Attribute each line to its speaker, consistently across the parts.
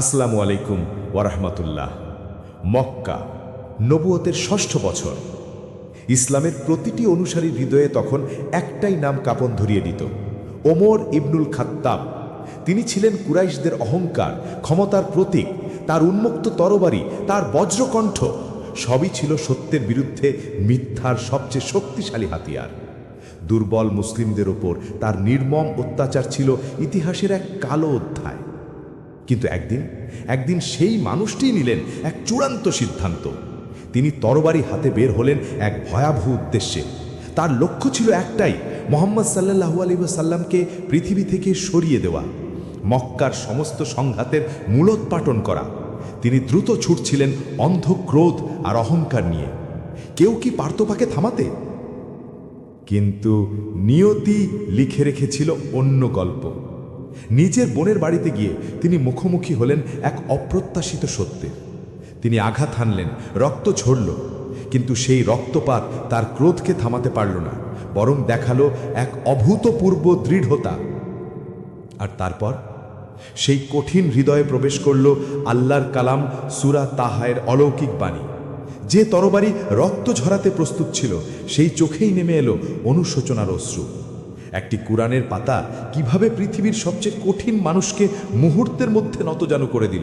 Speaker 1: আসসালামু আলাইকুম ওরহমতুল্লাহ মক্কা, নবুয়তের ষষ্ঠ বছর। ইসলামের প্রতিটি অনুসারীর হৃদয়ে তখন একটাই নাম কাপন ধরিয়ে দিত, ওমর ইবনুল খাত্তাব। তিনি ছিলেন কুরাইশদের অহংকার, ক্ষমতার প্রতীক, তার উন্মুক্ত তরবারি, তার বজ্রকণ্ঠ, সবই ছিল সত্যের বিরুদ্ধে মিথ্যার সবচেয়ে শক্তিশালী হাতিয়ার। দুর্বল মুসলিমদের ওপর তার নির্মম অত্যাচার ছিল ইতিহাসের এক কালো অধ্যায়। কিন্তু একদিন একদিন সেই মানুষটিই নিলেন এক চূড়ান্ত সিদ্ধান্ত। তিনি তরবারি হাতে বের হলেন এক ভয়াবহ উদ্দেশ্যে। তার লক্ষ্য ছিল একটাই, মোহাম্মদ সাল্লাহু সাল্লামকে পৃথিবী থেকে সরিয়ে দেওয়া, মক্কার সমস্ত সংঘাতের মূলোৎপাটন করা। তিনি দ্রুত ছুটছিলেন অন্ধ ক্রোধ আর অহংকার নিয়ে। কেউ কি পারত থামাতে? কিন্তু নিয়তি লিখে রেখেছিল অন্য গল্প। নিজের বোনের বাড়িতে গিয়ে তিনি মুখোমুখি হলেন এক অপ্রত্যাশিত সত্যের তিনি আঘাত হানলেন, রক্ত ঝরল, কিন্তু সেই রক্তপাত তার ক্রোধকে থামাতে পারল না, বরং দেখাল এক অভূতপূর্ব দৃঢ়তা। আর তারপর? সেই কঠিন হৃদয়ে প্রবেশ করল আল্লাহর কালাম সুরা তাহায়ের অলৌকিক বাণী। যে তরবারি রক্ত ঝরাতে প্রস্তুত ছিল, সেই চোখেই নেমে এলো অনুশোচনার অশ্রু। একটি কোরআনের পাতা কীভাবে পৃথিবীর সবচেয়ে কঠিন মানুষকে মুহূর্তের মধ্যে নতজানু করে দিল?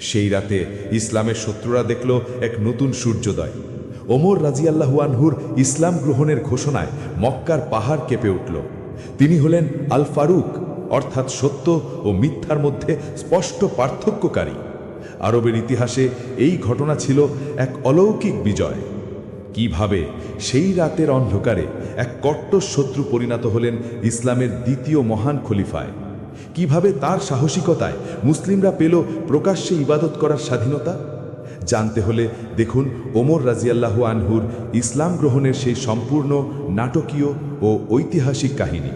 Speaker 1: সেই রাতে ইসলামের শত্রুরা দেখল এক নতুন সূর্যোদয়। ওমর রাজিয়াল্লাহু আনহুর ইসলাম গ্রহণের ঘোষণায় মক্কার পাহাড় কেঁপে উঠল। তিনি হলেন আল ফারুক অর্থাৎ সত্য ও মিথ্যার মধ্যে স্পষ্ট পার্থক্যকারী। আরবের ইতিহাসে এই ঘটনা ছিল এক অলৌকিক বিজয়। কীভাবে সেই রাতের অন্ধকারে এক কট্টর শত্রু পরিণত হলেন ইসলামের দ্বিতীয় মহান খলিফায়? কীভাবে তার সাহসিকতায় মুসলিমরা পেল প্রকাশ্যে ইবাদত করার স্বাধীনতা? জানতে হলে দেখুন ওমর রাজিয়াল্লাহু আনহুর ইসলাম গ্রহণের সেই সম্পূর্ণ নাটকীয় ও ঐতিহাসিক কাহিনী।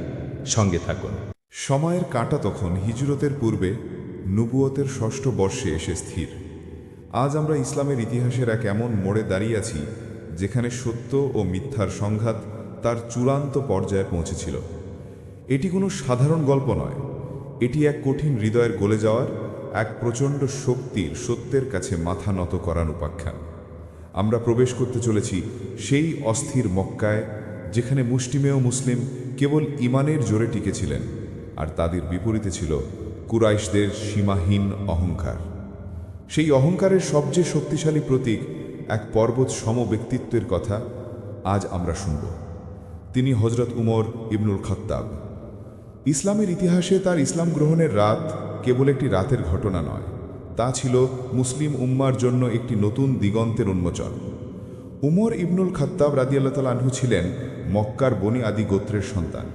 Speaker 1: সঙ্গে থাকুন।
Speaker 2: সময়ের কাঁটা তখন হিজরতের পূর্বে, নুবুয়তের ষষ্ঠ বর্ষে এসে স্থির। আজ আমরা ইসলামের ইতিহাসের এক এমন মোড়ে দাঁড়িয়ে আছি যেখানে সত্য ও মিথ্যার সংঘাত তার চূড়ান্ত পর্যায়ে পৌঁছেছিল। এটি কোনো সাধারণ গল্প নয়। এটি এক কঠিন হৃদয়ের গলে যাওয়ার এক প্রচণ্ড শক্তির সত্যের কাছে মাথা নত করার উপাখ্যান। আমরা প্রবেশ করতে চলেছি সেই অস্থির মক্কায়, যেখানে মুষ্টিমেয় মুসলিম কেবল ইমানের জোরে টিকেছিলেন আর তাদের বিপরীতে ছিল কুরাইশদের সীমাহীন অহংকার। সেই অহংকারের সবচেয়ে শক্তিশালী প্রতীক এক পর্বত সম ব্যক্তিত্বের কথা আজ আমরা শুনব। তিনি হজরত উমর ইবনুল খত্তাব। ইসলামের ইতিহাসে তার ইসলাম গ্রহণের রাত কেবল একটি রাতের ঘটনা নয়, তা ছিল মুসলিম উম্মার জন্য একটি নতুন দিগন্তের উন্মোচন। উমর ইবনুল খত্তাব রাদিয়াল্লাহ তাল আনহু ছিলেন মক্কার বনি আদি গোত্রের সন্তান।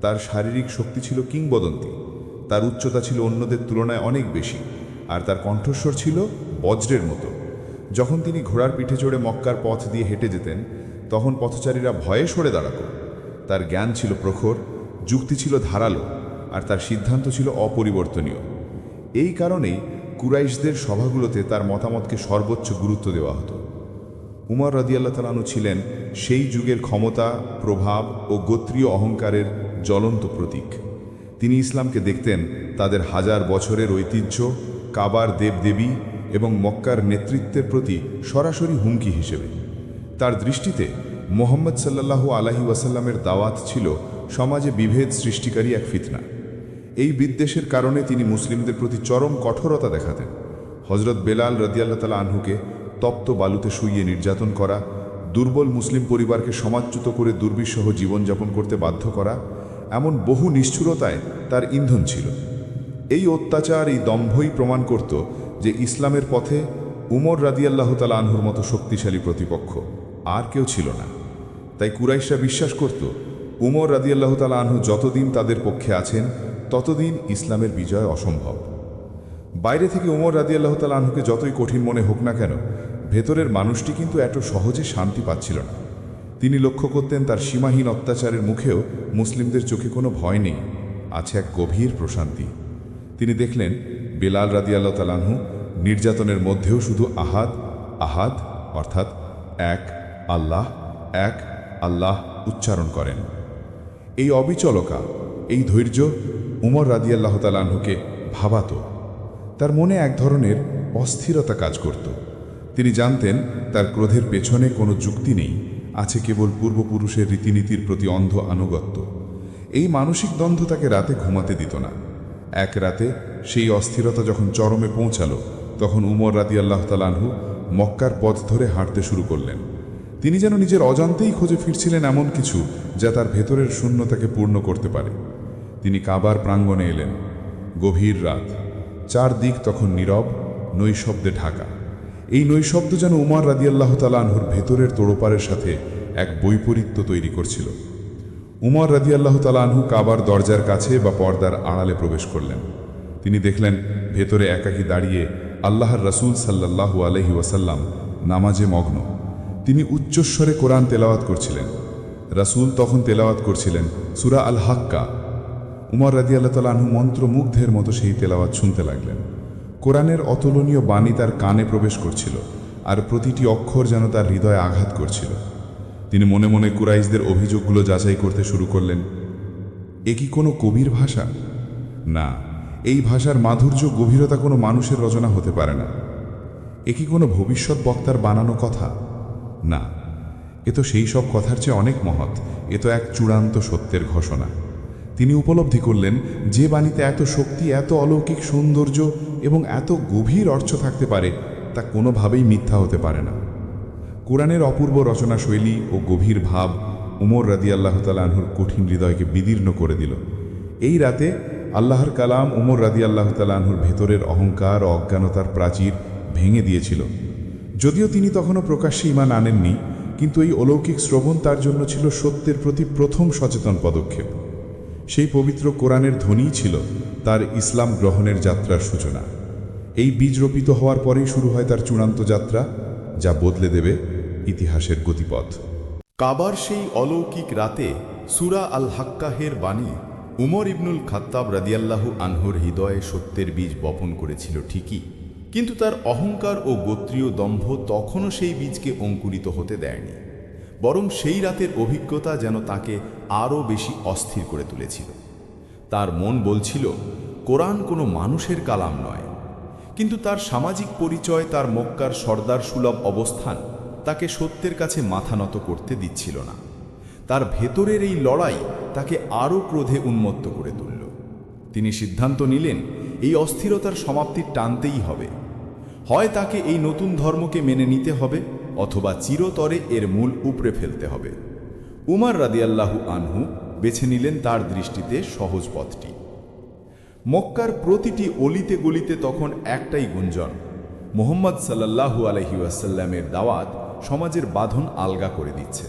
Speaker 2: তার শারীরিক শক্তি ছিল কিংবদন্তি, তার উচ্চতা ছিল অন্যদের তুলনায় অনেক বেশি, আর তার কণ্ঠস্বর ছিল বজ্রের মতো। যখন তিনি ঘোড়ার পিঠে চড়ে মক্কার পথ দিয়ে হেঁটে যেতেন, তখন পথচারীরা ভয়ে সরে দাঁড়াত। তার জ্ঞান ছিল প্রখর, যুক্তি ছিল ধারালো, আর তার সিদ্ধান্ত ছিল অপরিবর্তনীয়। এই কারণেই কুরাইশদের সভাগুলোতে তার মতামতকে সর্বোচ্চ গুরুত্ব দেওয়া হতো। উমর রাদিয়াল্লাহ তালানু ছিলেন সেই যুগের ক্ষমতা, প্রভাব ও গোত্রীয় অহংকারের জ্বলন্ত প্রতীক। তিনি ইসলামকে দেখতেন তাদের হাজার বছরের ঐতিহ্য, কাবার দেবদেবী এবং মক্কার নেতৃত্বের প্রতি সরাসরি হুমকি হিসেবে। তার দৃষ্টিতে মোহাম্মদ সাল্লাল্লাহু আলাহি ওয়াসাল্লামের দাওয়াত ছিল সমাজে বিভেদ সৃষ্টিকারী এক ফিতনা। এই বিদ্বেষের কারণে তিনি মুসলিমদের প্রতি চরম কঠোরতা দেখাতেন। হজরত বেলাল রদিয়াল্লাহ তালা আনহুকে তপ্ত বালুতে শুইয়ে নির্যাতন করা, দুর্বল মুসলিম পরিবারকে সমাজচ্যুত করে দুর্বিষহ জীবনযাপন করতে বাধ্য করা, এমন বহু নিষ্ঠুরতায় তার ইন্ধন ছিল। এই অত্যাচার এই দম্ভই প্রমাণ করত যে ইসলামের পথে উমর রাদিয়াল্লাহ তালা আনহুর মতো শক্তিশালী প্রতিপক্ষ আর কেউ ছিল না। তাই কুরাইশরা বিশ্বাস করত, উমর রাদিয়াল্লাহ তালা আনহু যতদিন তাদের পক্ষে আছেন, ততদিন ইসলামের বিজয় অসম্ভব। বাইরে থেকে উমর রাদিয়াল্লাহ তালা আনহুকে যতই কঠিন মনে হোক না কেন, ভেতরের মানুষটি কিন্তু এত সহজে শান্তি পাচ্ছিল না। তিনি লক্ষ্য করতেন তার সীমাহীন অত্যাচারের মুখেও মুসলিমদের চোখে কোনো ভয় নেই, আছে এক গভীর প্রশান্তি। তিনি দেখলেন বেলাল রাদিয়াল্লাহ তালানহু নির্যাতনের মধ্যেও শুধু আহাদ আহাদ অর্থাৎ এক, আল্লাহ এক, আল্লাহ উচ্চারণ করেন। এই অবিচলকা, এই ধৈর্য উমর রাদিয়াল্লাহ তালানহুকে ভাবাত। তার মনে এক ধরনের অস্থিরতা কাজ করত। তিনি জানতেন তার ক্রোধের পেছনে কোনো যুক্তি নেই, আছে কেবল পূর্বপুরুষের রীতিনীতির প্রতি অন্ধ আনুগত্য। এই মানসিক দ্বন্দ্ব তাকে রাতে ঘুমাতে দিত না। এক রাতে সেই অস্থিরতা যখন চরমে পৌঁছালো, তখন উমর রাদি আল্লাহ তালানহু মক্কার পথ ধরে হাঁটতে শুরু করলেন। তিনি যেন নিজের অজান্তেই খোঁজে ফিরছিলেন এমন কিছু যা তার ভেতরের শূন্যতাকে পূর্ণ করতে পারে। তিনি কাবার প্রাঙ্গণে এলেন। গভীর রাত। চারদিক তখন নীরব, নৈশব্দে ঢাকা। এই নৈশব্দ যেন উমর উমার রাদিয়াল্লাহ তালানহুর ভেতরের তোড়পারের সাথে এক বৈপরীত্য তৈরি করছিল। উমর রাদিয়াল্লাহ তালানহু কাবার দরজার কাছে বা পর্দার আড়ালে প্রবেশ করলেন। তিনি দেখলেন, ভেতরে একাকী দাঁড়িয়ে আল্লাহর রসুল সাল্লাল্লাহু আলহি ওয়াসাল্লাম নামাজে মগ্ন। তিনি উচ্চস্বরে কোরআন তেলাওয়াত করছিলেন। রাসূল তখন তেলাওয়াত করছিলেন সুরা আল হাক্কা উমর রাদি আল্লাহ তালাহু মন্ত্রমুগ্ধের মতো সেই তেলাওয়াত শুনতে লাগলেন। কোরআনের অতুলনীয় বাণী তার কানে প্রবেশ করছিল আর প্রতিটি অক্ষর যেন তার হৃদয়ে আঘাত করছিল। তিনি মনে মনে কুরাইশদের অভিযোগগুলো যাচাই করতে শুরু করলেন। এ কি কোনো কবির ভাষা? না, এই ভাষার মাধুর্য, গভীরতা কোনো মানুষের রচনা হতে পারে না। এ কি কোনো ভবিষ্যৎ বক্তার বানানো কথা? না, এ তো সেই সব কথার চেয়ে অনেক মহৎ, এ তো এক চূড়ান্ত সত্যের ঘোষণা। তিনি উপলব্ধি করলেন, যে বাণীতে এত শক্তি, এত অলৌকিক সৌন্দর্য এবং এত গভীর অর্থ থাকতে পারে, তা কোনোভাবেই মিথ্যা হতে পারে না। কোরআনের অপূর্ব রচনা শৈলী ও গভীর ভাব উমর রাদিয়াল্লাহ তালাহুর কঠিন হৃদয়কে বিদীর্ণ করে দিল। এই রাতে আল্লাহর কালাম উমর রাদিয়াল্লাহ তালাহুর ভেতরের অহংকার ও অজ্ঞানতার প্রাচীর ভেঙে দিয়েছিল। যদিও তিনি তখনও প্রকাশ্যে ইমান আনেননি, কিন্তু এই অলৌকিক শ্রবণ তার জন্য ছিল সত্যের প্রতি প্রথম সচেতন পদক্ষেপ। সেই পবিত্র কোরআনের ধ্বনিই ছিল তার ইসলাম গ্রহণের যাত্রার সূচনা। এই বীজ রোপিত হওয়ার পরেই শুরু হয় তার চূড়ান্ত যাত্রা, যা বদলে দেবে ইতিহাসের গতিপথ।
Speaker 3: কাবার সেই অলৌকিক রাতে সুরা আল হাক্কাহের বাণী উমর ইবনুল খাত্তাব রাদিয়াল্লাহু আনহুর হৃদয়ে সত্যের বীজ বপন করেছিল ঠিকই, কিন্তু তার অহংকার ও গোত্রীয় দম্ভ তখনও সেই বীজকে অঙ্কুরিত হতে দেয়নি, বরং সেই রাতের অভিজ্ঞতা যেন তাকে আরও বেশি অস্থির করে তুলেছিল। তার মন বলছিল, কোরআন কোনো মানুষের কালাম নয়। কিন্তু তার সামাজিক পরিচয়, তার মক্কার সর্দার সুলভ অবস্থান তাকে সত্যের কাছে মাথা নত করতে দিচ্ছিল না। তার ভেতরের এই লড়াই তাকে আরও ক্রোধে উন্মত্ত করে তুলল। তিনি সিদ্ধান্ত নিলেন, এই অস্থিরতার সমাপ্তি টানতেই হবে। হয় তাকে এই নতুন ধর্মকে মেনে নিতে হবে, অথবা চিরতরে এর মূল উপড়ে ফেলতে হবে। উমার রাদিয়াল্লাহু আনহু বেছে নিলেন তার দৃষ্টিতে সহজ পথটি। মক্কার প্রতিটি অলিতে গলিতে তখন একটাই গুঞ্জন, মোহাম্মদ সাল্লাল্লাহু আলহি ওয়াসাল্লামের দাওয়াত সমাজের বাঁধন আলগা করে দিচ্ছে।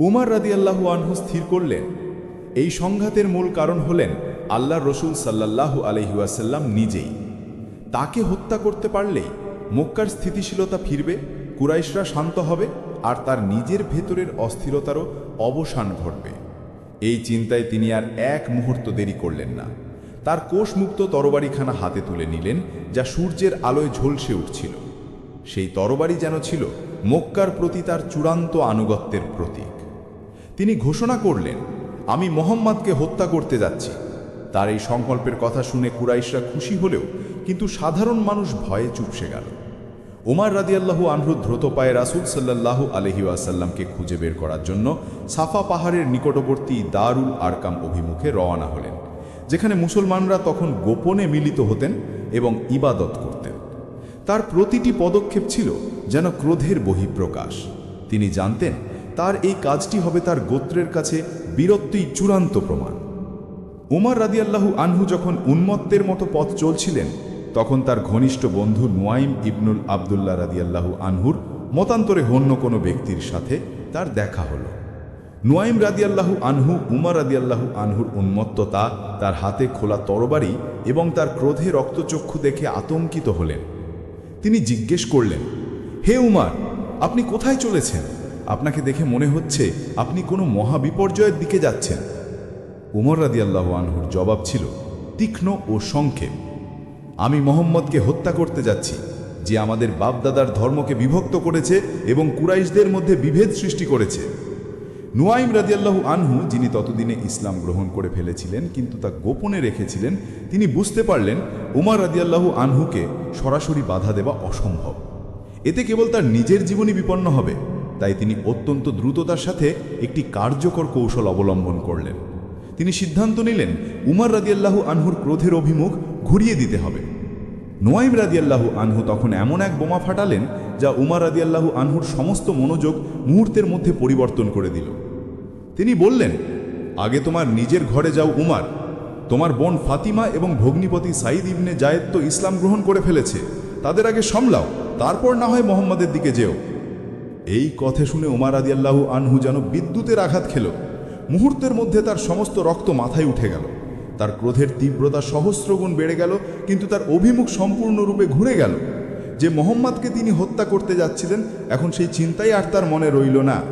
Speaker 3: উমার রাদিয়াল্লাহু আনহু স্থির করলেন, এই সংঘাতের মূল কারণ হলেন আল্লাহ রসুল সাল্লাল্লাহু আলহি ওয়াসাল্লাম নিজেই। তাকে হত্যা করতে পারলেই মক্কার স্থিতিশীলতা ফিরবে, কুরাইশরা শান্ত হবে, আর তার নিজের ভেতরের অস্থিরতারও অবসান ঘটবে। এই চিন্তায় তিনি আর এক মুহূর্ত দেরি করলেন না। তার কোষমুক্ত তরবারিখানা হাতে তুলে নিলেন, যা সূর্যের আলোয় ঝলসে উঠছিল। সেই তরবারি যেন ছিল মক্কার প্রতি তার চূড়ান্ত আনুগত্যের প্রতীক। তিনি ঘোষণা করলেন, আমি মোহাম্মদকে হত্যা করতে যাচ্ছি। তার এই সংকল্পের কথা শুনে কুরাইশরা খুশি হলেও কিন্তু সাধারণ মানুষ ভয়ে চুপসে গেল। ওমার রাদিয়াল্লাহু আনহু দ্রুত পায়ে রাসুল সাল্লাল্লাহু আলহি আসাল্লামকে খুঁজে বের করার জন্য সাফা পাহাড়ের নিকটবর্তী দারুল আরকাম অভিমুখে রওনা হলেন, যেখানে মুসলমানরা তখন গোপনে মিলিত হতেন এবং ইবাদত করতেন। তার প্রতিটি পদক্ষেপ ছিল যেন ক্রোধের বহিঃপ্রকাশ। তিনি জানতেন তার এই কাজটি হবে তার গোত্রের কাছে বীরত্বই চূড়ান্ত প্রমাণ। উমার রাদিয়াল্লাহু আনহু যখন উন্মত্তের মতো পথ চলছিলেন, তখন তার ঘনিষ্ঠ বন্ধু নোয়াইম ইবনুল আবদুল্লাহ রাদিয়াল্লাহু আনহুর মতান্তরে অন্য কোনো ব্যক্তির সাথে তার দেখা হলো। নোয়াইম রাদিয়াল্লাহু আনহু, উমার রাদিয়াল্লাহু আনহুর উন্মত্ততা, তার হাতে খোলা তরবারি এবং তার ক্রোধে রক্তচক্ষু দেখে আতঙ্কিত হলেন। তিনি জিজ্ঞেস করলেন, হে উমার, আপনি কোথায় চলেছেন? আপনাকে দেখে মনে হচ্ছে আপনি কোনো মহাবিপর্যয়ের দিকে যাচ্ছেন। উমর রাদিয়াল্লাহ আনহুর জবাব ছিল তীক্ষ্ণ ও সংক্ষেপ, আমি মোহাম্মদকে হত্যা করতে যাচ্ছি, যে আমাদের বাপদাদার ধর্মকে বিভক্ত করেছে এবং কুরাইশদের মধ্যে বিভেদ সৃষ্টি করেছে।
Speaker 2: নুয়াইম রাদিয়াল্লাহু আনহু, যিনি ততদিনে ইসলাম গ্রহণ করে ফেলেছিলেন, কিন্তু তা গোপনে রেখেছিলেন, তিনি বুঝতে পারলেন উমার রাদিয়াল্লাহু আনহুকে সরাসরি বাধা দেওয়া অসম্ভব। এতে কেবল তার নিজের জীবনই বিপন্ন হবে, তাই তিনি অত্যন্ত দ্রুততার সাথে একটি কার্যকর কৌশল অবলম্বন করলেন। তিনি সিদ্ধান্ত নিলেন, উমার রাদিয়াল্লাহু আনহুর ক্রোধের অভিমুখ ঘুরিয়ে দিতে হবে। নোয়াইম রাদিয়াল্লাহু আনহু তখন এমন এক বোমা ফাটালেন যা উমার রাদিয়াল্লাহু আনহুর সমস্ত মনোযোগ মুহূর্তের মধ্যে পরিবর্তন করে দিল। তিনি বললেন, আগে তোমার নিজের ঘরে যাও উমার। তোমার বোন ফাতিমা এবং ভগ্নিপতি সাইদ ইবনে জায়েদ তো ইসলাম গ্রহণ করে ফেলেছে। তাদের আগে সামলাও, তারপর না হয় মোহাম্মদের দিকে যেও। এই কথা শুনে উমার রাদিয়াল্লাহু আনহু যেন বিদ্যুতের আঘাত খেল। মুহূর্তের মধ্যে তার সমস্ত রক্ত মাথায় উঠে গেল। তার ক্রোধের তীব্রতা সহস্রগুণ বেড়ে গেল, কিন্তু তার অভিমুখ সম্পূর্ণরূপে ঘুরে গেল। যে মোহাম্মদকে তিনি হত্যা করতে যাচ্ছিলেন, এখন সেই চিন্তাই আর তার মনে রইল না।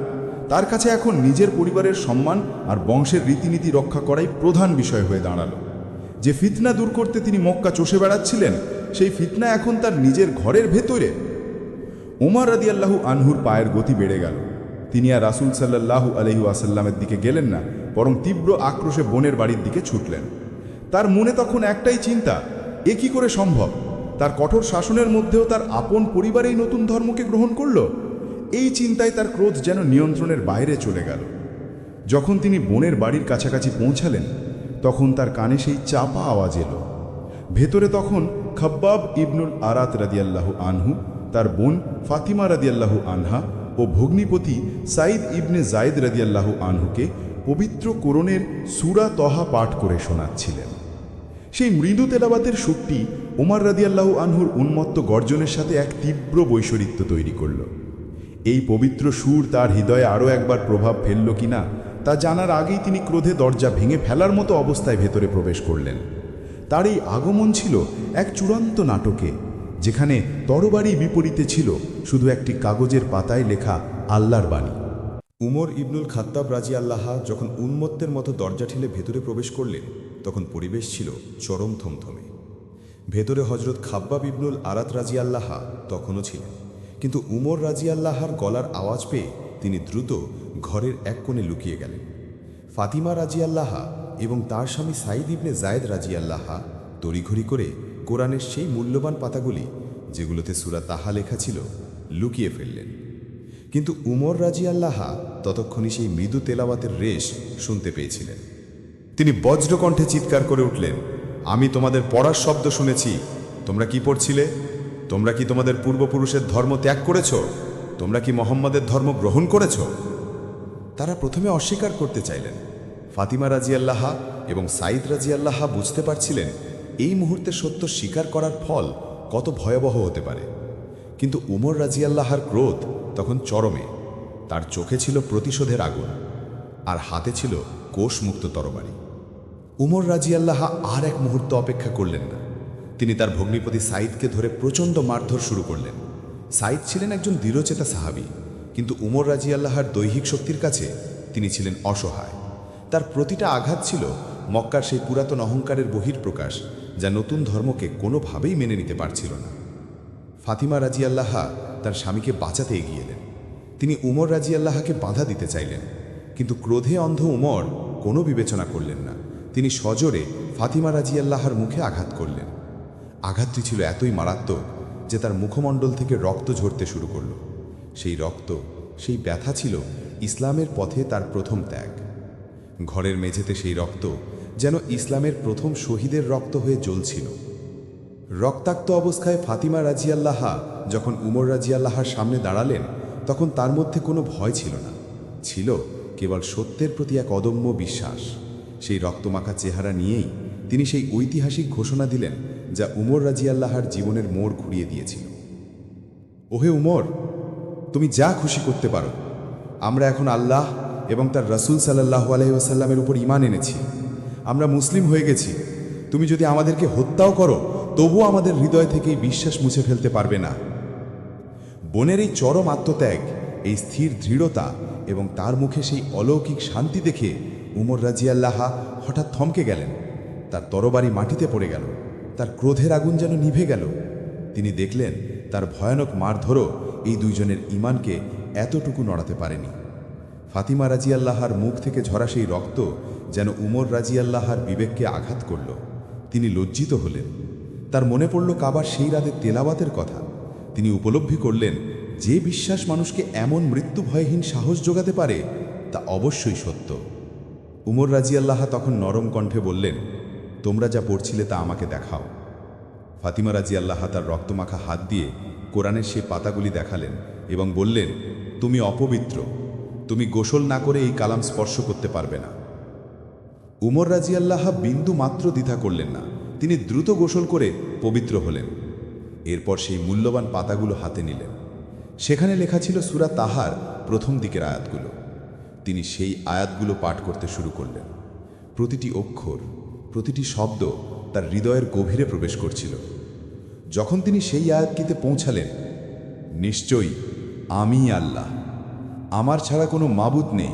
Speaker 2: তার কাছে এখন নিজের পরিবারের সম্মান আর বংশের রীতিনীতি রক্ষা করাই প্রধান বিষয় হয়ে দাঁড়াল। যে ফিতনা দূর করতে তিনি মক্কা চষে বেড়াচ্ছিলেন, সেই ফিতনা এখন তার নিজের ঘরের ভেতরে। উমার রাদিয়াল্লাহু আনহুর পায়ের গতি বেড়ে গেল। তিনি আর রাসুল সাল্লাল্লাহু আলহু আসাল্লামের দিকে গেলেন না বরং তীব্র আক্রোশে বোনের বাড়ির দিকে ছুটলেন। তার মনে তখন একটাই চিন্তা, এ কি করে সম্ভব? তার কঠোর শাসনের মধ্যেও তার আপন পরিবারেই নতুন ধর্মকে গ্রহণ করল? এই চিন্তায় তার ক্রোধ যেন নিয়ন্ত্রণের বাইরে চলে গেল। যখন তিনি বোনের বাড়ির কাছাকাছি পৌঁছালেন, তখন তার কানে সেই চাপা আওয়াজ এলো। ভেতরে তখন খব্বাব ইবনুল আরাত রাদিয়াল্লাহু আনহু, তার বোন ফাতিমা রাদিয়াল্লাহু আনহা ও ভগ্নিপতি সাইদ ইবনে জায়েদ রাদিয়াল্লাহু আনহুকে পবিত্র কোরণের সুরা তহা পাঠ করে শোনাচ্ছিলেন। সেই মৃদু তেলাবাতের শক্তি ওমর রাদিয়াল্লাহু আনহুর উন্মত্ত গর্জনের সাথে এক তীব্র বৈশরিত্ব তৈরি করল। এই পবিত্র সুর তার হৃদয়ে আরও একবার প্রভাব ফেলল কিনা, তা জানার আগেই তিনি ক্রোধে দরজা ভেঙে ফেলার মতো অবস্থায় ভেতরে প্রবেশ করলেন। তার এই আগমন ছিল এক চূড়ান্ত নাটকে, যেখানে তরবারি বিপরীতে ছিল শুধু একটি কাগজের পাতায় লেখা আল্লাহর বাণী।
Speaker 1: উমর ইবনুল খাত্তাব রাজি আল্লাহা যখন উন্মত্তের মতো দরজা ঠেলে ভেতরে প্রবেশ করলেন, তখন পরিবেশ ছিল চরম থমথমে। ভেতরে হজরত খাব্বাব ইবনুল আরাত রাজি আল্লাহা তখনও ছিলেন। কিন্তু উমর রাজি আল্লাহার গলার আওয়াজ পেয়ে তিনি দ্রুত ঘরের এক কোণে লুকিয়ে গেলেন। ফাতিমা রাজি আল্লাহা এবং তার স্বামী সাইদ ইবনে জায়েদ রাজি আল্লাহা তড়িঘড়ি করে কোরআনের সেই মূল্যবান পাতাগুলি, যেগুলোতে সুরা তাহা লেখা ছিল, লুকিয়ে ফেললেন। কিন্তু উমর রাজি আল্লাহা ততক্ষণই সেই মৃদু তেলাওয়াতের রেশ শুনতে পেয়েছিলেন। তিনি বজ্রকণ্ঠে চিৎকার করে উঠলেন, আমি তোমাদের পড়ার শব্দ শুনেছি। তোমরা কি পড়ছিলে? তোমরা কি তোমাদের পূর্বপুরুষের ধর্ম ত্যাগ করেছ? তোমরা কি মোহাম্মদের ধর্ম গ্রহণ করেছ? তারা প্রথমে অস্বীকার করতে চাইলেন। ফাতিমা রাজিয়াল্লাহা এবং সাইদ রাজিয়াল্লাহা বুঝতে পারছিলেন এই মুহূর্তে সত্য স্বীকার করার ফল কত ভয়াবহ হতে পারে। কিন্তু উমর রাজিয়াল্লাহার ক্রোধ তখন চরমে তার চোখে ছিল প্রতিশোধের আগুন, আর হাতে ছিল কোষমুক্ত তরবারি। উমর রাজিয়াল্লাহা আর এক মুহূর্ত অপেক্ষা করলেন না। তিনি তার ভগ্নিপতি সাইদকে ধরে প্রচণ্ড মারধর শুরু করলেন। সাইদ ছিলেন একজন দৃঢ়চেতা সাহাবী, কিন্তু উমর রাজিয়াল্লাহার দৈহিক শক্তির কাছে তিনি ছিলেন অসহায়। তার প্রতিটা আঘাত ছিল মক্কার সেই পুরাতন অহংকারের বহির্প্রকাশ যা নতুন ধর্মকে কোনোভাবেই মেনে নিতে পারছিল না। ফাতিমা রাজিয়াল্লাহা তার স্বামীকে বাঁচাতে এগিয়ে এলেন। তিনি উমর রাজিয়াল্লাহাকে বাধা দিতে চাইলেন, কিন্তু ক্রোধে অন্ধ উমর কোনো বিবেচনা করলেন না। তিনি সজোরে ফাতিমা রাজিয়াল্লাহার মুখে আঘাত করলেন। আঘাতটি ছিল এতই মারাত্মক যে তার মুখমণ্ডল থেকে রক্ত ঝরতে শুরু করল। সেই রক্ত, সেই ব্যথা ছিল ইসলামের পথে তার প্রথম ত্যাগ। ঘরের মেঝেতে সেই রক্ত যেন ইসলামের প্রথম শহীদের রক্ত হয়ে জ্বলছিল। রক্তাক্ত অবস্থায় ফাতিমা রাজিয়াল্লাহা যখন উমর রাজিয়াল্লাহার সামনে দাঁড়ালেন, তখন তার মধ্যে কোনো ভয় ছিল না। ছিল কেবল সত্যের প্রতি এক অদম্য বিশ্বাস। সেই রক্তমাখা চেহারা নিয়েই তিনি সেই ঐতিহাসিক ঘোষণা দিলেন যা উমর রাজিয়াল্লাহার জীবনের মোড় ঘুরিয়ে দিয়েছিল। ওহে উমর, তুমি যা খুশি করতে পারো। আমরা এখন আল্লাহ এবং তার রসুল সাল্লাহ আলহিহাসাল্লামের উপর ইমান এনেছি। আমরা মুসলিম হয়ে গেছি। তুমি যদি আমাদেরকে হত্যাও করো তবুও আমাদের হৃদয় থেকে বিশ্বাস মুছে ফেলতে পারবে না। বোনের এই চরম আত্মত্যাগ, এই স্থির দৃঢ়তা এবং তার মুখে সেই অলৌকিক শান্তি দেখে উমর রাজিয়াল্লাহা হঠাৎ থমকে গেলেন। তার তরবারি মাটিতে পড়ে গেল, তার ক্রোধের আগুন যেন নিভে গেল। তিনি দেখলেন, তার ভয়ানক মারধরও এই দুইজনের ইমানকে এতটুকু নড়াতে পারেনি।
Speaker 3: ফাতিমা রাজিয়াল্লাহার মুখ থেকে ঝরা সেই রক্ত যেন উমর রাজিয়াল্লাহার বিবেককে আঘাত করল। তিনি লজ্জিত হলেন। তার মনে পড়ল কাবার সেই রাতে তেলাবাতের কথা। তিনি উপলব্ধি করলেন, যে বিশ্বাস মানুষকে এমন মৃত্যু ভয়হীন সাহস যোগাতে পারে, তা অবশ্যই সত্য। উমর রাজিয়াল্লাহা তখন নরম কণ্ঠে বললেন, তোমরা যা পড়ছিলে তা আমাকে দেখাও। ফাতিমা রাজিয়াল্লাহা তার রক্তমাখা হাত দিয়ে কোরআনের সেই পাতাগুলি দেখালেন এবং বললেন, তুমি অপবিত্র। তুমি গোসল না করে এই কালাম স্পর্শ করতে পারবে না। উমর রাজিয়াল্লাহা বিন্দু মাত্র দ্বিধা করলেন না। তিনি দ্রুত গোসল করে পবিত্র হলেন। এরপর সেই মূল্যবান পাতাগুলো হাতে নিলেন। সেখানে লেখা ছিল সুরা তাহার, প্রথম দিকের আয়াতগুলো। তিনি সেই আয়াতগুলো পাঠ করতে শুরু করলেন। প্রতিটি অক্ষর, প্রতিটি শব্দ তার হৃদয়ের গভীরে প্রবেশ করছিল। যখন তিনি সেই আয়াতটিতে পৌঁছালেন, নিশ্চয়ই আমি আল্লাহ। আমার ছাড়া কোনো মাবুদ নেই।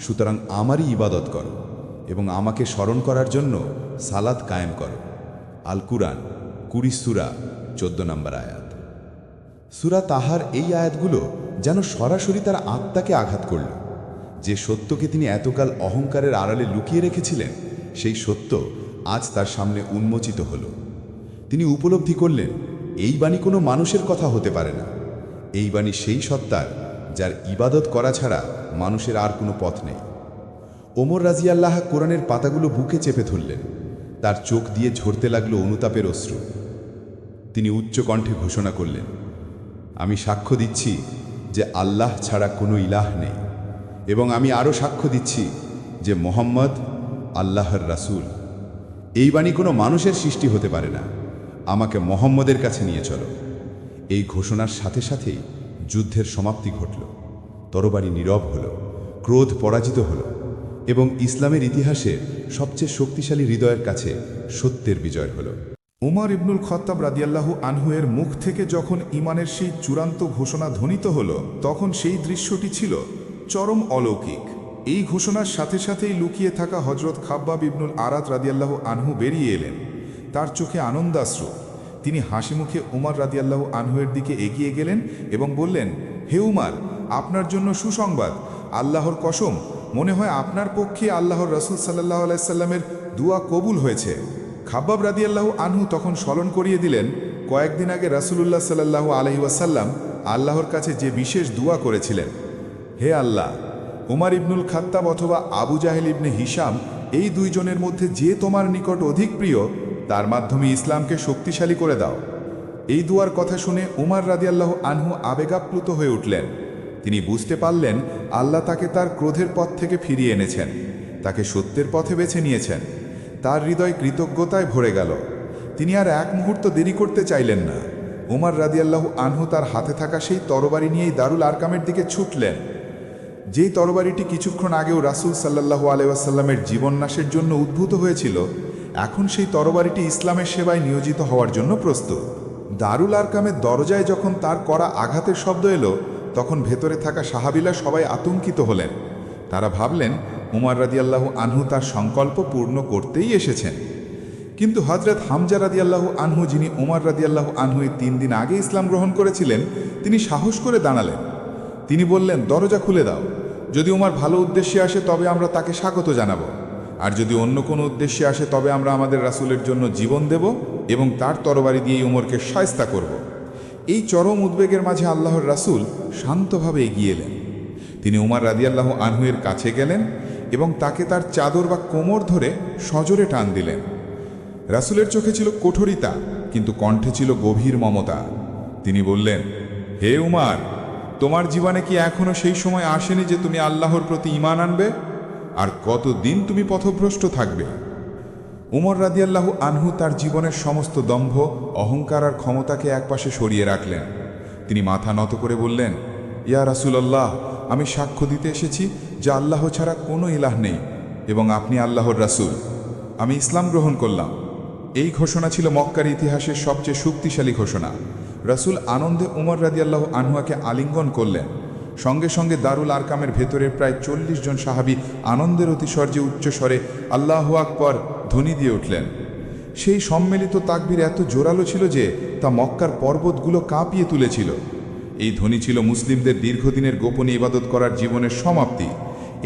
Speaker 3: সুতরাং আমারই ইবাদত করো এবং আমাকে স্মরণ করার জন্য সালাদ কায়েম করো। আল কুরআন কুড়ি সুরা, চোদ্দ নম্বর আয়াত। সুরা তাহার এই আয়াতগুলো যেন সরাসরি তার আত্মাকে আঘাত করল। যে সত্যকে তিনি এতকাল অহংকারের আড়ালে লুকিয়ে রেখেছিলেন, সেই সত্য আজ তার সামনে উন্মোচিত হল। তিনি উপলব্ধি করলেন, এই বাণী কোনো মানুষের কথা হতে পারে না। এই বাণী সেই সত্তার, যার ইবাদত করা ছাড়া মানুষের আর কোনো পথ নেই। ওমর রাজিয়াল্লাহ কোরআনের পাতাগুলো বুকে চেপে ধরলেন। তার চোখ দিয়ে ঝরতে লাগল অনুতাপের অশ্রু। তিনি উচ্চ কণ্ঠে ঘোষণা করলেন, আমি সাক্ষ্য দিচ্ছি যে আল্লাহ ছাড়া কোনো ইলাহ নেই এবং আমি আরও সাক্ষ্য দিচ্ছি যে মোহাম্মদ আল্লাহর রাসূল। এই বাণী কোনো মানুষের সৃষ্টি হতে পারে না। আমাকে মোহাম্মদের কাছে নিয়ে চলো। এই ঘোষণার সাথে সাথেই যুদ্ধের সমাপ্তি ঘটল। তরবারি নীরব হল, ক্রোধ পরাজিত হল। এবং ইসলামের ইতিহাসে সবচেয়ে শক্তিশালী হৃদয়ের কাছে সত্যের বিজয় হল।
Speaker 2: উমর ইবনুল খত্তাব রাদিয়াল্লাহু আনহুয়ের মুখ থেকে যখন ইমানের সেই চূড়ান্ত ঘোষণা ধ্বনিত হল, তখন সেই দৃশ্যটি ছিল চরম অলৌকিক। এই ঘোষণার সাথে সাথেই লুকিয়ে থাকা হজরত খাব্বাব ইবনুল আরাত রাদিয়াল্লাহু আনহু বেরিয়ে এলেন। তার চোখে আনন্দাশ্রু। তিনি হাসি মুখে উমার রাদিয়াল্লাহু আনহুয়ের দিকে এগিয়ে গেলেন এবং বললেন, হে উমার, আপনার জন্য সুসংবাদ। আল্লাহর কসম মনে হয় আপনার পক্ষে আল্লাহর রসুল সাল্লাহ আলাইসাল্লামের দুয়া কবুল হয়েছে। খাব্বাব রাদিয়াল্লাহু আনহু তখন স্মরণ করিয়ে দিলেন, কয়েকদিন আগে রাসূলুল্লাহ সাল্লাল্লাহু আলহি ওয়াসাল্লাম আল্লাহর কাছে যে বিশেষ দুয়া করেছিলেন, হে আল্লাহ, উমার ইবনুল খাত্তাব অথবা আবু জাহেল ইবনে হিসাম এই দুইজনের মধ্যে যে তোমার নিকট অধিক প্রিয়, তার মাধ্যমে ইসলামকে শক্তিশালী করে দাও। এই দুয়ার কথা শুনে উমার রাদিয়াল্লাহ আনহু আবেগাপ্লুত হয়ে উঠলেন। তিনি বুঝতে পারলেন আল্লাহ তাকে তার ক্রোধের পথ থেকে ফিরিয়ে এনেছেন, তাকে সত্যের পথে বেছে নিয়েছেন, তার হৃদয় কৃতজ্ঞতায় ভরে গেল। তিনি আর এক মুহূর্ত দেরি করতে চাইলেন না। উমার রাদিয়াল্লাহু আনহু তার হাতে থাকা সেই তরবারি নিয়েই দারুল আরকামের দিকে ছুটলেন। যেই তরবারিটি কিছুক্ষণ আগেও রাসূল সাল্লাল্লাহু আলাইসাল্লামের জীবননাশের জন্য উদ্ভূত হয়েছিল, এখন সেই তরবারিটি ইসলামের সেবায় নিয়োজিত হওয়ার জন্য প্রস্তুত। দারুল আরকামের দরজায় যখন তার করা আঘাতের শব্দ এলো তখন ভেতরে থাকা সাহাবিলা সবাই আতঙ্কিত হলেন। তারা ভাবলেন, উমার রাদিয়াল্লাহু আনহু তার সংকল্প পূর্ণ করতেই এসেছেন। কিন্তু হজরত হামজা রাদিয়াল্লাহু আনহু, যিনি উমার রাদিয়াল্লাহু আনহু এই তিন দিন আগে ইসলাম গ্রহণ করেছিলেন, তিনি সাহস করে দাঁড়ালেন। তিনি বললেন, দরজা খুলে দাও। যদি উমার ভালো উদ্দেশ্যে আসে, তবে আমরা তাকে স্বাগত জানাব। আর যদি অন্য কোনো উদ্দেশ্যে আসে, তবে আমরা আমাদের রাসূলের জন্য জীবন দেব এবং তার তরবারি দিয়ে উমরকে সায়স্তা করব। এই চরম উদ্বেগের মাঝে আল্লাহর রাসূল শান্তভাবে এগিয়ে এলেন। তিনি উমার রাদিয়াল্লাহ আনহুয়ের কাছে গেলেন এবং তাকে তার চাদর বা কোমর ধরে সজোরে টান দিলেন। রাসূলের চোখে ছিল কঠোরিতা, কিন্তু কণ্ঠে ছিল গভীর মমতা। তিনি বললেন, হে উমার, তোমার জীবনে কি এখনও সেই সময় আসেনি যে তুমি আল্লাহর প্রতি ইমান আনবে? আর কতদিন তুমি পথভ্রষ্ট থাকবে? উমর রাদিয়াল্লাহু আনহু তার জীবনের সমস্ত দম্ভ, অহংকার আর ক্ষমতাকে একপাশে সরিয়ে রাখলেন। তিনি মাথা নত করে বললেন, ইয়া রাসূলুল্লাহ, আমি সাক্ষ্য দিতে এসেছি যে আল্লাহ ছাড়া কোনো ইলাহ নেই এবং আপনি আল্লাহর রাসূল। আমি ইসলাম গ্রহণ করলাম। এই ঘোষণা ছিল মক্কার ইতিহাসের সবচেয়ে শক্তিশালী ঘোষণা। রাসূল আনন্দে উমর রাদিয়াল্লাহু আনহুয়াকে আলিঙ্গন করলেন। সঙ্গে সঙ্গে দারুল আরকামের ভেতরের প্রায় চল্লিশ জন সাহাবী আনন্দের অতিশর্যে উচ্চস্বরে আল্লাহ আকবর ধ্বনি দিয়ে উঠলেন। সেই সম্মিলিত তাকবির এত জোরালো ছিল যে তা মক্কার পর্বতগুলো কাঁপিয়ে তুলেছিল। এই ধ্বনি ছিল মুসলিমদের দীর্ঘদিনের গোপনে ইবাদত করার জীবনের সমাপ্তি।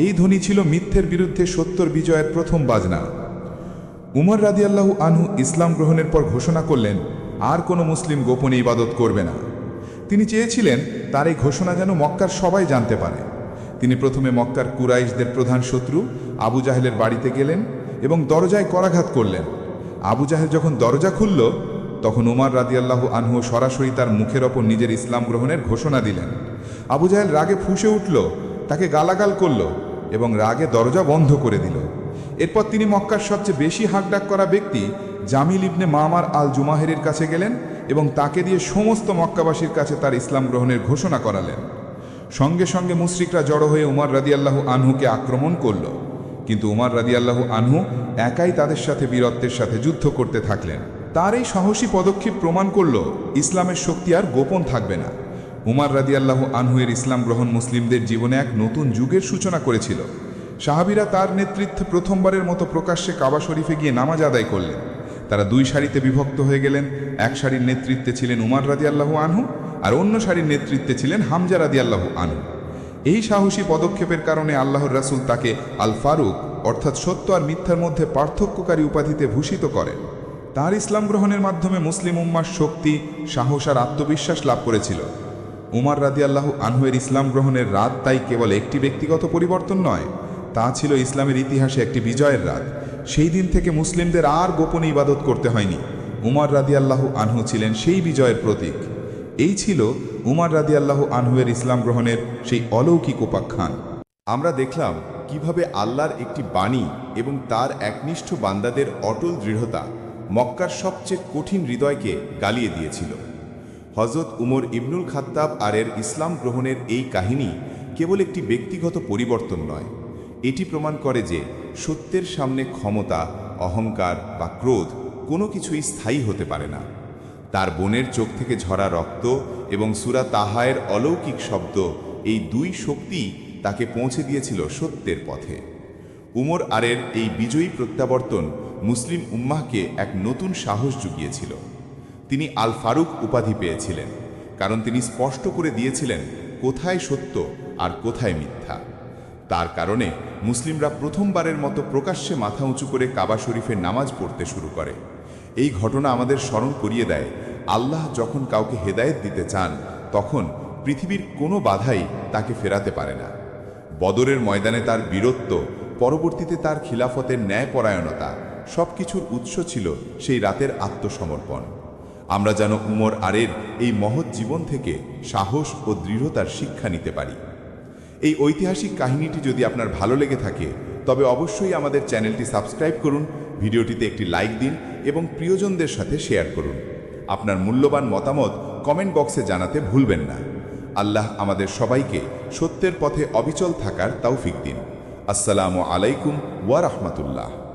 Speaker 2: এই ধ্বনি ছিল মিথ্যের বিরুদ্ধে সত্যর বিজয়ের প্রথম বাজনা। উমর রাদিয়াল্লাহু আনহু ইসলাম গ্রহণের পর ঘোষণা করলেন, আর কোনো মুসলিম গোপনে ইবাদত করবে না। তিনি চেয়েছিলেন তার এই ঘোষণা যেন মক্কার সবাই জানতে পারে। তিনি প্রথমে মক্কার কুরাইশদের প্রধান শত্রু আবু জাহেলের বাড়িতে গেলেন এবং দরজায় করাঘাত করলেন। আবু জাহেল যখন দরজা খুলল, তখন উমার রাদিয়াল্লাহু আনহু সরাসরি তার মুখের ওপর নিজের ইসলাম গ্রহণের ঘোষণা দিলেন। আবু জাহেল রাগে ফুঁসে উঠল, তাকে গালাগাল করল এবং রাগে দরজা বন্ধ করে দিল। এরপর তিনি মক্কার সবচেয়ে বেশি হাঁকডাক করা ব্যক্তি জামিল ইবনে মামার আল জুমাহেরের কাছে গেলেন এবং তাকে দিয়ে সমস্ত মক্কাবাসীর কাছে তার ইসলাম গ্রহণের ঘোষণা করালেন। সঙ্গে সঙ্গে মুশরিকরা জড়ো হয়ে উমার রাদিয়াল্লাহু আনহুকে আক্রমণ করল। কিন্তু উমার রাদিয়াল্লাহু আনহু একাই তাদের সাথে বীরত্বের সাথে যুদ্ধ করতে থাকলেন। তার এই সাহসী পদক্ষেপ প্রমাণ করল, ইসলামের শক্তি আর গোপন থাকবে না। উমার রাদিয়াল্লাহু আনহুয়ের ইসলাম গ্রহণ মুসলিমদের জীবনে এক নতুন যুগের সূচনা করেছিল। সাহাবিরা তার নেতৃত্বে প্রথমবারের মতো প্রকাশ্যে কাবা শরীফে গিয়ে নামাজ আদায় করলেন। তারা দুই সারিতে বিভক্ত হয়ে গেলেন, এক সারির নেতৃত্বে ছিলেন উমার রাদিয়াল্লাহু আনহু আর অন্য সারির নেতৃত্বে ছিলেন হামজা রাদিয়াল্লাহু আনহু। এই সাহসী পদক্ষেপের কারণে আল্লাহর রাসূল তাকে আল ফারুক অর্থাৎ সত্য আর মিথ্যার মধ্যে পার্থক্যকারী উপাধিতে ভূষিত করেন। তার ইসলাম গ্রহণের মাধ্যমে মুসলিম উম্মার শক্তি, সাহস আর আত্মবিশ্বাস লাভ করেছিল। উমার রাদিয়াল্লাহু আনহুয়ের ইসলাম গ্রহণের রাত তাই কেবল একটি ব্যক্তিগত পরিবর্তন নয়, তা ছিল ইসলামের ইতিহাসে একটি বিজয়ের রাত। সেই দিন থেকে মুসলিমদের আর গোপনে ইবাদত করতে হয়নি। উমার রাদিয়াল্লাহু আনহু ছিলেন সেই বিজয়ের প্রতীক। এই ছিল উমার রাদি আল্লাহ আনহুয়ের ইসলাম গ্রহণের সেই অলৌকিক উপাখ্যান।
Speaker 3: আমরা দেখলাম কীভাবে আল্লাহর একটি বাণী এবং তার একনিষ্ঠ বান্দাদের অটল দৃঢ়তা মক্কার সবচেয়ে কঠিন হৃদয়কে গালিয়ে দিয়েছিল। হজরত উমর ইবনুল খাত্তাব আরের ইসলাম গ্রহণের এই কাহিনী কেবল একটি ব্যক্তিগত পরিবর্তন নয়, এটি প্রমাণ করে যে সত্যের সামনে ক্ষমতা, অহংকার বা ক্রোধ কোনো কিছুই স্থায়ী হতে পারে না। তার বোনের চোখ থেকে ঝরা রক্ত এবং সুরা তাহায়ের অলৌকিক শব্দ এই দুই শক্তি তাকে পৌঁছে দিয়েছিল সত্যের পথে। উমর আরের এই বিজয়ী প্রত্যাবর্তন মুসলিম উম্মাহকে এক নতুন সাহস জুগিয়েছিল। তিনি আল ফারুক উপাধি পেয়েছিলেন, কারণ তিনি স্পষ্ট করে দিয়েছিলেন কোথায় সত্য আর কোথায় মিথ্যা। তার কারণে মুসলিমরা প্রথমবারের মতো প্রকাশ্যে মাথা উঁচু করে কাবা শরীফের নামাজ পড়তে শুরু করে। এই ঘটনা আমাদের স্মরণ করিয়ে দেয় আল্লাহ যখন কাউকে হেদায়েত দিতে চান, তখন পৃথিবীর কোনো বাধাই তাকে ফেরাতে পারে না। বদরের ময়দানে তার বীরত্ব, পরবর্তীতে তার খিলাফতের ন্যায়পরায়ণতা সব কিছুর উৎস ছিল সেই রাতের আত্মসমর্পণ। আমরা যেন উমর আরের এই মহৎ জীবন থেকে সাহস ও দৃঢ়তার শিক্ষা নিতে পারি। এই ঐতিহাসিক কাহিনীটি যদি আপনার ভালো লেগে থাকে, তবে অবশ্যই আমাদের চ্যানেলটি সাবস্ক্রাইব করুন, ভিডিওটিতে একটি লাইক দিন এবং প্রিয়জনদের সাথে শেয়ার করুন। আপনার মূল্যবান মতামত কমেন্ট বক্সে জানাতে ভুলবেন না। আল্লাহ আমাদের সবাইকে সত্যের পথে অবিচল থাকার তৌফিক দিন। আসসালামু আলাইকুম ওয়া রাহমাতুল্লাহ।